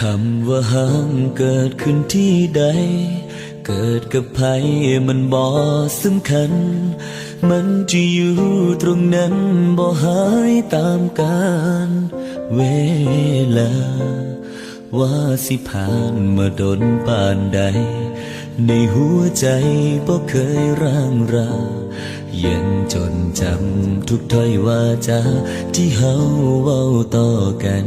คำว่าห้ามเกิดขึ้นที่ใด เกิดกับใครมันบ่สำคัญ มันจะอยู่ตรงนั้นบ่หายตามกาลเวลา ว่าสิผ่านมาดนป่านใด ในหัวใจบ่เคยร่างรายังจนจำทุกถ้อยวาจาที่เฮาเว้าต่อกัน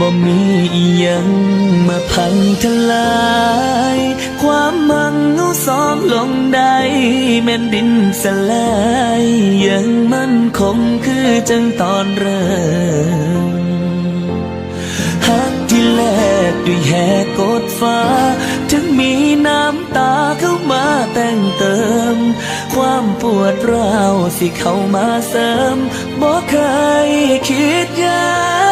บ่มีอียังมาพังทลาย ความมังเอาสองลงได้แม่นดินสลายยังมันคงคือจังตอนเริ่มหักที่แลกด้วยแหกกดฟ้า ถึงมีน้ำตาเข้ามาแต่งเติม ความปวดร้าวสิเข้ามาเสริมบอกเคยคิดยัง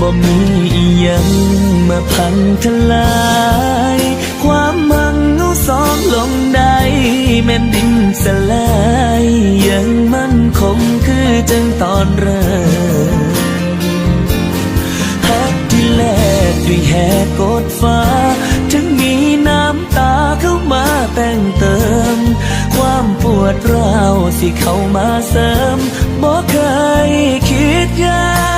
บ่มีอียังมาพังทลาย ความมังเอาสองลงได้แม่นดินสลายยังมั่นคงคือจังตอนเริ่มหักที่แลกด้วยแหกกดฟ้า ถึงมีน้ำตาเข้ามาแต่งเติม ความปวดร้าวสิเข้ามาเสริมบอกเคยคิดยัง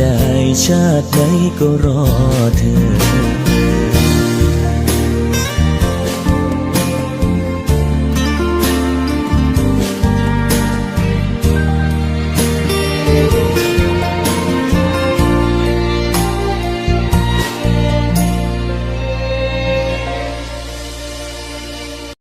ได้ชาติไหนก็รอเธอ